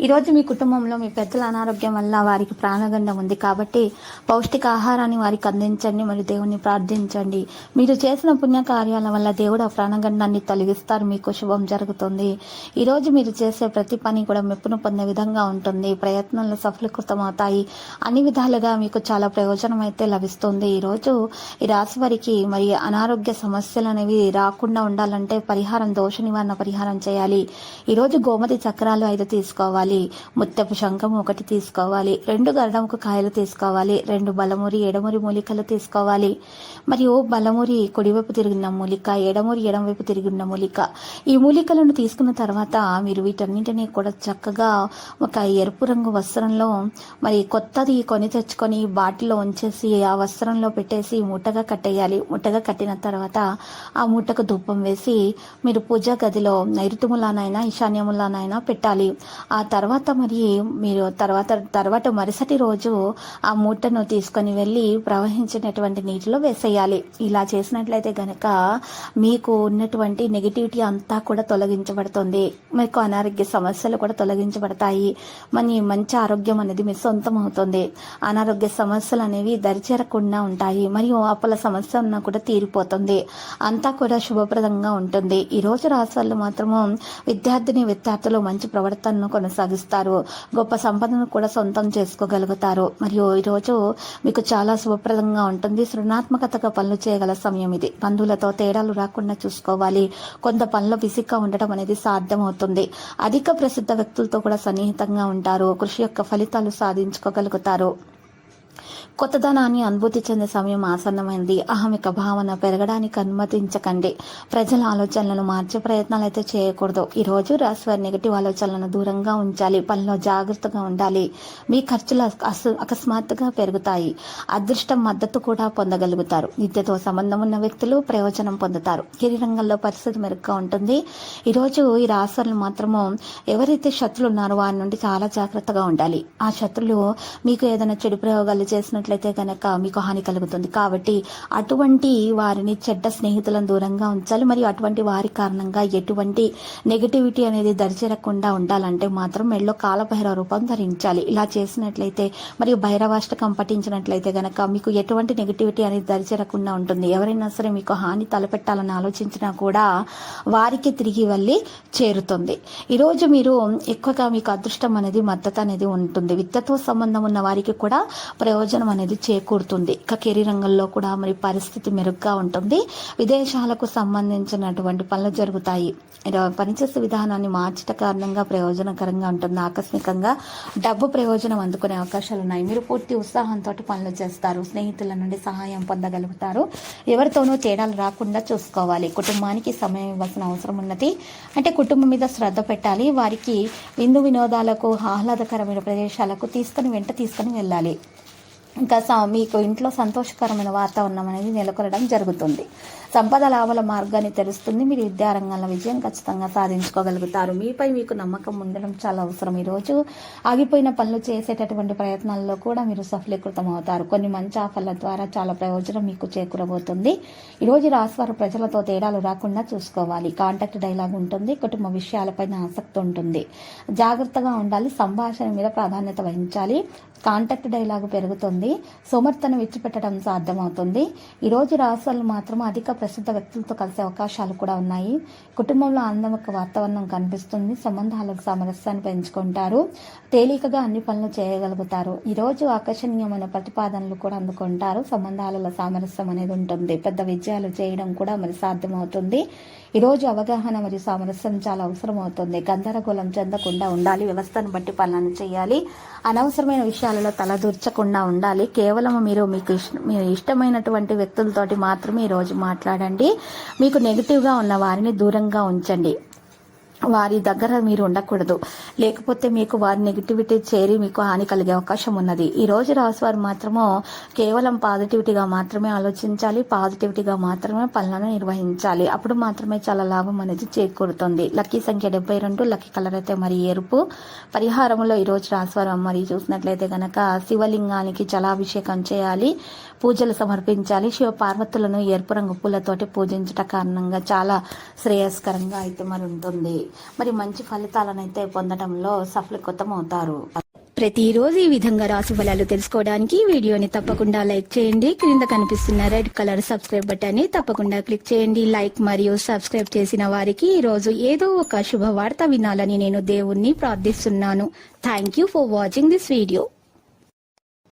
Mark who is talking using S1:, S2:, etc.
S1: ఈరోజు మీ కుటుంబంలో మీ పెద్దల అనారోగ్యం వల్ల వారికి ప్రాణగండం ఉంది కాబట్టి పౌష్టిక ఆహారాన్ని వారికి అందించండి మరియు దేవుణ్ణి ప్రార్థించండి. మీరు చేసిన పుణ్య కార్యాల వల్ల దేవుడు ఆ ప్రాణగండాన్ని తొలగిస్తారు. మీకు శుభం జరుగుతుంది. ఈరోజు మీరు చేసే ప్రతి పని కూడా మెప్పును పొందే విధంగా ఉంటుంది. ప్రయత్నాలు సఫలీకృతమవుతాయి. అన్ని విధాలుగా మీకు చాలా ప్రయోజనం అయితే లభిస్తుంది. ఈరోజు ఈ రాశి వారికి మరి అనారోగ్య సమస్యలు అనేవి రాకుండా ఉండాలంటే పరిహారం దోష నివారణ పరిహారం చేయాలి. ఈరోజు గోమతి చక్రాలు ఐదు తీసుకోవాలి. ముత్తపు శంఖం ఒకటి తీసుకోవాలి. రెండు గరడముకు కాయలు తీసుకోవాలి. రెండు బలమురి ఎడమురి మూలికలు తీసుకోవాలి. మరియు బలమురి కుడివైపు తిరిగిన మూలిక ఎడమురి ఎడమవైపు తిరిగిన మూలిక. ఈ మూలికలను తీసుకున్న తర్వాత మీరు వీటన్నింటినీ కూడా చక్కగా ఒక ఎరుపు రంగు వస్త్రంలో మరి కొత్తది కొని తెచ్చుకొని బాటిల్లో ఉంచేసి ఆ వస్త్రంలో పెట్టేసి మూటగా కట్టేయాలి. మూటగా కట్టిన తర్వాత ఆ మూటకు ధూపం వేసి మీరు పూజా గదిలో నైరుతుములానైనా ఈశాన్యములానైనా పెట్టాలి. ఆ తర్వాత మరి మీరు తర్వాత తర్వాత మరుసటి రోజు ఆ మూటను తీసుకొని వెళ్ళి ప్రవహించినటువంటి నీటిలో వేసేయాలి. ఇలా చేసినట్లయితే గనక మీకు ఉన్నటువంటి నెగిటివిటీ అంతా కూడా తొలగించబడుతుంది. మీకు అనారోగ్య సమస్యలు కూడా తొలగించబడతాయి. మన మంచి ఆరోగ్యం అనేది మీ సొంతం అవుతుంది. అనారోగ్య సమస్యలు అనేవి దరిచేరకుండా ఉంటాయి. మరియు అప్పుల సమస్య ఉన్నా కూడా తీరిపోతుంది. అంతా కూడా శుభప్రదంగా ఉంటుంది. ఈ రోజు వాళ్ళు మాత్రము విద్యార్థిని విద్యార్థులు మంచి ప్రవర్తనను సాధిస్తారు. గొప్ప సంపదను కూడా సొంతం చేసుకోగలుగుతారు. మరియు ఈరోజు మీకు చాలా శుభప్రదంగా ఉంటుంది. సృజనాత్మకతగా పనులు చేయగల సమయం ఇది. బంధువులతో తేడాలు రాకుండా చూసుకోవాలి. కొంత పనులు విసిగ్గా ఉండటం అనేది సాధ్యమవుతుంది. అధిక ప్రసిద్ధ వ్యక్తులతో కూడా సన్నిహితంగా ఉంటారు. కృషి యొక్క ఫలితాలు సాధించుకోగలుగుతారు. కొత్తదనాన్ని అనుభూతి చెందే సమయం ఆసన్నమైంది. అహమిక భావన పెరగడానికి అనుమతించకండి. ప్రజల ఆలోచనలను మార్చే ప్రయత్నాలు అయితే చేయకూడదు. ఈరోజు రోజు రాశి వారి నెగిటివ్ ఆలోచనలను దూరంగా ఉంచాలి. పనిలో జాగ్రత్తగా ఉండాలి. మీ ఖర్చులు అస- అకస్మాత్తుగా పెరుగుతాయి. అదృష్టం మద్దతు కూడా పొందగలుగుతారు. విద్యతో సంబంధం ఉన్న వ్యక్తులు ప్రయోజనం పొందుతారు. కెరీర్ రంగంలో పరిస్థితి మెరుగ్గా ఉంటుంది. ఈ ఈ రాశులు మాత్రము ఎవరైతే శత్రులు ఉన్నారో వారి నుండి చాలా జాగ్రత్తగా ఉండాలి. ఆ శత్రులు మీకు ఏదైనా చెడు ప్రయోగాలు చేసినట్లయితే కనుక మీకు హాని కలుగుతుంది. కాబట్టి అటువంటి వారిని చెడ్డ స్నేహితులను దూరంగా ఉంచాలి. మరియు అటువంటి వారి కారణంగా ఎటువంటి నెగిటివిటీ అనేది దరిచేరకుండా ఉండాలంటే మాత్రం మెళ్ళో కాలభైరవ రూపం ధరించాలి. ఇలా చేసినట్లయితే మరియు భైరవాష్టకం పఠించినట్లయితే కనుక మీకు ఎటువంటి నెగిటివిటీ అనేది దరిచేరకుండా ఉంటుంది. ఎవరైనా సరే మీకు హాని తలపెట్టాలని ఆలోచించినా కూడా వారికి తిరిగి వెళ్ళి చేరుతుంది. ఈరోజు మీరు ఎక్కువగా మీకు అదృష్టం అనేది మద్దతు అనేది ఉంటుంది. విద్యతో సంబంధం ఉన్న వారికి కూడా ప్రయోజనం అనేది చేకూరుతుంది. ఇక కెరీర్ రంగంలో కూడా మరి పరిస్థితి మెరుగ్గా ఉంటుంది. విదేశాలకు సంబంధించినటువంటి పనులు జరుగుతాయి. పనిచేసే విధానాన్ని మార్చట కారణంగా ప్రయోజనకరంగా ఉంటుంది. ఆకస్మికంగా డబ్బు ప్రయోజనం అందుకునే అవకాశాలు ఉన్నాయి. మీరు పూర్తి ఉత్సాహంతో పనులు చేస్తారు. స్నేహితుల నుండి సహాయం పొందగలుగుతారు. ఎవరితోనూ తేడాలు రాకుండా చూసుకోవాలి. కుటుంబానికి సమయం ఇవ్వాల్సిన అవసరం ఉన్నది. అంటే కుటుంబం మీద శ్రద్ధ పెట్టాలి. వారికి విందు వినోదాలకు ఆహ్లాదకరమైన ప్రదేశాలకు తీసుకొని వెంట తీసుకొని వెళ్ళాలి. ఇంకా స- మీకు ఇంట్లో సంతోషకరమైన వాతావరణం అనేది నెలకొనడం జరుగుతుంది. సంపద లాభాల మార్గాన్ని తెలుస్తుంది మీరు విద్యారంగంలో విజయం ఖచ్చితంగా సాధించుకోగలుగుతారు. మీపై మీకు నమ్మకం ఉండడం చాలా అవసరం. ఈరోజు ఆగిపోయిన పనులు చేసేటటువంటి ప్రయత్నాల్లో కూడా మీరు సఫలీకృతం అవుతారు కొన్ని మంచి ఆఫర్ల ద్వారా చాలా ప్రయోజనం మీకు చేకూరబోతుంది. ఈరోజు రాశివారు ప్రజలతో తేడాలు రాకుండా చూసుకోవాలి. కాంటాక్ట్ డైలాగ్ ఉంటుంది. కుటుంబ విషయాలపైన ఆసక్తి ఉంటుంది. జాగ్రత్తగా ఉండాలి. సంభాషణ మీద ప్రాధాన్యత వహించాలి. కాంటాక్ట్ డైలాగ్ పెరుగుతుంది. సోమర్థన విడిచిపెట్టడం సాధ్యమవుతుంది. ఈరోజు రాసులు రాష్ట్రాలు మాత్రం అధిక ప్రసిద్ధ వ్యక్తులతో కలిసే అవకాశాలు కూడా ఉన్నాయి. కుటుంబంలో ఆనందమక వాతావరణం కనిపిస్తుంది. సంబంధాలకు సామరస్యాన్ని పెంచుకుంటారు. తేలికగా అన్ని పనులు చేయగలుగుతారు. ఈరోజు ఆకర్షణీయమైన ప్రతిపాదనలు కూడా అందుకుంటారు. సంబంధాలలో సామరస్యం అనేది ఉంటుంది. పెద్ద విజయాలు చేయడం కూడా మరి సాధ్యమవుతుంది. ఈరోజు అవగాహన మరియు సామరస్యం చాలా అవసరం అవుతుంది గందరగోళం చెందకుండా ఉండాలి. వ్యవస్థను బట్టి పనులను చేయాలి. అనవసరమైన విషయాలు విషయాలలో తలదూర్చకుండా ఉండాలి. కేవలం మీరు మీకు మీ ఇష్టమైనటువంటి వ్యక్తులతోటి మాత్రమే ఈ రోజు మాట్లాడండి. మీకు నెగిటివ్గా ఉన్న వారిని దూరంగా ఉంచండి. వారి దగ్గర మీరు ఉండకూడదు. లేకపోతే మీకు వారి నెగిటివిటీ చేరి మీకు హాని కలిగే అవకాశం ఉన్నది. ఈ రోజు రాశి మాత్రము కేవలం పాజిటివిటీగా మాత్రమే ఆలోచించాలి. పాజిటివిటీగా మాత్రమే పనులను నిర్వహించాలి. అప్పుడు మాత్రమే చాలా లాభం అనేది చేకూరుతుంది. లక్కీ సంఖ్య డెబ్బై రెండు లక్కీ కలర్ అయితే మరి ఎరుపు. పరిహారంలో ఈ రోజు రాశి మరి చూసినట్లయితే గనక శివలింగానికి జలాభిషేకం చేయాలి. పూజలు సమర్పించాలి. శివ పార్వతులను ఎరుపు రంగు పూలతోటి పూజించట కారణంగా చాలా శ్రేయస్కరంగా అయితే మరి ఉంటుంది. మరి మంచి ఫలితాలను అయితే పొందడంలో సఫలీకృతమవుతారు ప్రతిరోజు ఈ విధంగా రాశి ఫలాలు తెలుసుకోవడానికి వీడియోని తప్పకుండా లైక్ చేయండి. క్రింద కనిపిస్తున్న రెడ్ కలర్ సబ్స్క్రైబ్ బటన్ని తప్పకుండా క్లిక్ చేయండి. లైక్ మరియు సబ్స్క్రైబ్ చేసిన వారికి ఈ రోజు ఏదో ఒక శుభవార్త వినాలని నేను దేవుణ్ణి ప్రార్థిస్తున్నాను. Thank you for watching this video